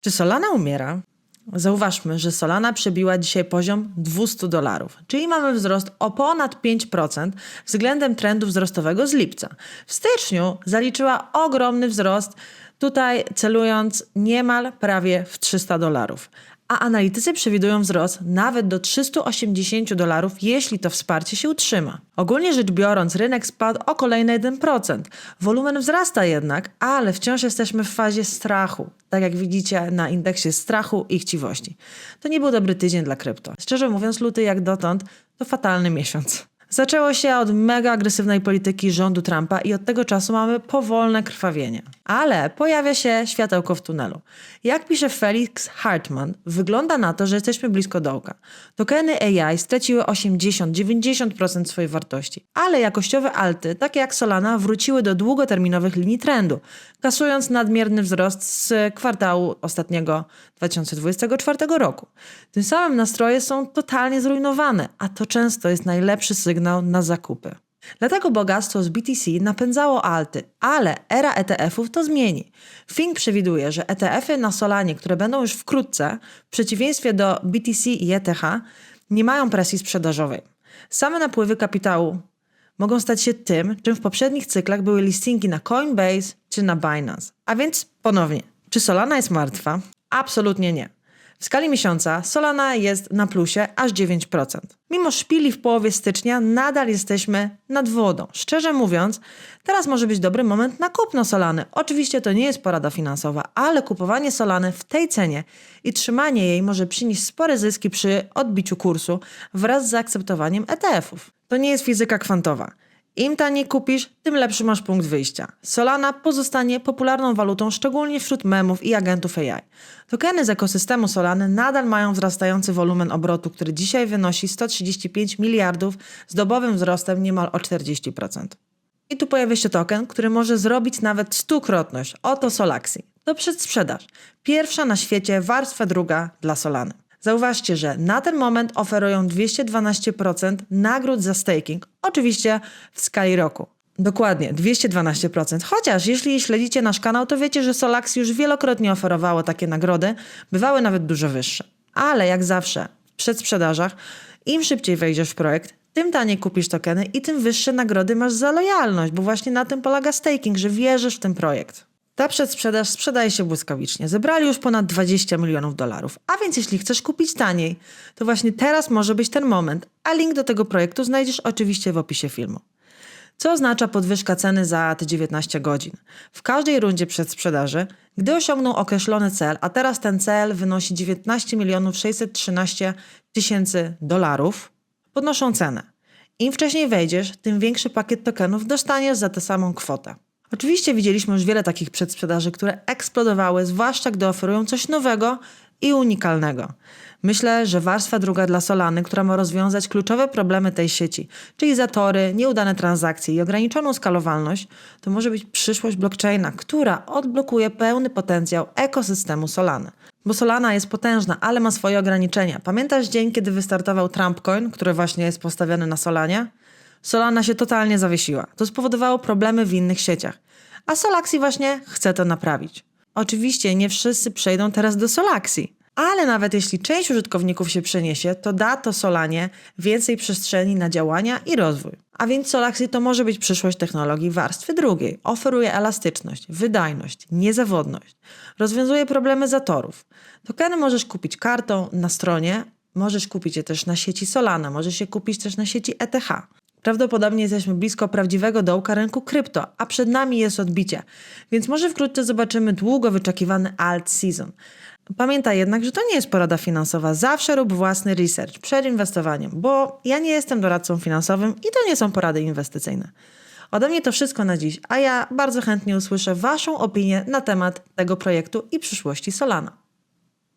Czy Solana umiera? Zauważmy, że Solana przebiła dzisiaj poziom 200 dolarów, czyli mamy wzrost o ponad 5% względem trendu wzrostowego z lipca. W styczniu zaliczyła ogromny wzrost, tutaj celując niemal prawie w 300 dolarów. A analitycy przewidują wzrost nawet do 380 dolarów, jeśli to wsparcie się utrzyma. Ogólnie rzecz biorąc, rynek spadł o kolejne 1%. Wolumen wzrasta jednak, ale wciąż jesteśmy w fazie strachu, tak jak widzicie na indeksie strachu i chciwości. To nie był dobry tydzień dla krypto. Szczerze mówiąc, luty jak dotąd to fatalny miesiąc. Zaczęło się od mega agresywnej polityki rządu Trumpa i od tego czasu mamy powolne krwawienie. Ale pojawia się światełko w tunelu. Jak pisze Felix Hartman, wygląda na to, że jesteśmy blisko dołka. Tokeny AI straciły 80-90% swojej wartości, ale jakościowe alty, takie jak Solana, wróciły do długoterminowych linii trendu, kasując nadmierny wzrost z kwartału ostatniego 2024 roku. Tym samym nastroje są totalnie zrujnowane, a to często jest najlepszy sygnał na zakupy. Dlatego bogactwo z BTC napędzało alty, ale era ETF-ów to zmieni. Fink przewiduje, że ETF-y na Solanie, które będą już wkrótce, w przeciwieństwie do BTC i ETH, nie mają presji sprzedażowej. Same napływy kapitału mogą stać się tym, czym w poprzednich cyklach były listingi na Coinbase czy na Binance. A więc ponownie, czy Solana jest martwa? Absolutnie nie. W skali miesiąca Solana jest na plusie aż 9%. Mimo szpili w połowie stycznia nadal jesteśmy nad wodą. Szczerze mówiąc, teraz może być dobry moment na kupno Solany. Oczywiście to nie jest porada finansowa, ale kupowanie Solany w tej cenie i trzymanie jej może przynieść spore zyski przy odbiciu kursu wraz z zaakceptowaniem ETF-ów. To nie jest fizyka kwantowa. Im taniej kupisz, tym lepszy masz punkt wyjścia. Solana pozostanie popularną walutą, szczególnie wśród memów i agentów AI. Tokeny z ekosystemu Solany nadal mają wzrastający wolumen obrotu, który dzisiaj wynosi 135 miliardów z dobowym wzrostem niemal o 40%. I tu pojawia się token, który może zrobić nawet stukrotność. Oto Solaxi. To przedsprzedaż. Pierwsza na świecie, warstwa druga dla Solany. Zauważcie, że na ten moment oferują 212% nagród za staking, oczywiście w skali roku. Dokładnie, 212%. Chociaż jeśli śledzicie nasz kanał, to wiecie, że Solax już wielokrotnie oferowało takie nagrody, bywały nawet dużo wyższe. Ale jak zawsze, w przedsprzedażach, im szybciej wejdziesz w projekt, tym taniej kupisz tokeny i tym wyższe nagrody masz za lojalność, bo właśnie na tym polega staking, że wierzysz w ten projekt. Ta przedsprzedaż sprzedaje się błyskawicznie. Zebrali już ponad 20 milionów dolarów. A więc jeśli chcesz kupić taniej, to właśnie teraz może być ten moment, a link do tego projektu znajdziesz oczywiście w opisie filmu. Co oznacza podwyżka ceny za te 19 godzin? W każdej rundzie przedsprzedaży, gdy osiągną określony cel, a teraz ten cel wynosi 19 milionów 613 tysięcy dolarów, podnoszą cenę. Im wcześniej wejdziesz, tym większy pakiet tokenów dostaniesz za tę samą kwotę. Oczywiście widzieliśmy już wiele takich przedsprzedaży, które eksplodowały, zwłaszcza gdy oferują coś nowego i unikalnego. Myślę, że warstwa druga dla Solany, która ma rozwiązać kluczowe problemy tej sieci, czyli zatory, nieudane transakcje i ograniczoną skalowalność, to może być przyszłość blockchaina, która odblokuje pełny potencjał ekosystemu Solany. Bo Solana jest potężna, ale ma swoje ograniczenia. Pamiętasz dzień, kiedy wystartował Trumpcoin, który właśnie jest postawiony na Solanie? Solana się totalnie zawiesiła. To spowodowało problemy w innych sieciach. A Solaxi właśnie chce to naprawić. Oczywiście nie wszyscy przejdą teraz do Solaxi, ale nawet jeśli część użytkowników się przeniesie, to da to Solanie więcej przestrzeni na działania i rozwój. A więc Solaxi to może być przyszłość technologii warstwy drugiej. Oferuje elastyczność, wydajność, niezawodność. Rozwiązuje problemy zatorów. Tokeny możesz kupić kartą na stronie, możesz kupić je też na sieci Solana, możesz je kupić też na sieci ETH. Prawdopodobnie jesteśmy blisko prawdziwego dołka rynku krypto, a przed nami jest odbicie, więc może wkrótce zobaczymy długo wyczekiwany alt season. Pamiętaj jednak, że to nie jest porada finansowa. Zawsze rób własny research przed inwestowaniem, bo ja nie jestem doradcą finansowym i to nie są porady inwestycyjne. Ode mnie to wszystko na dziś, a ja bardzo chętnie usłyszę Waszą opinię na temat tego projektu i przyszłości Solana.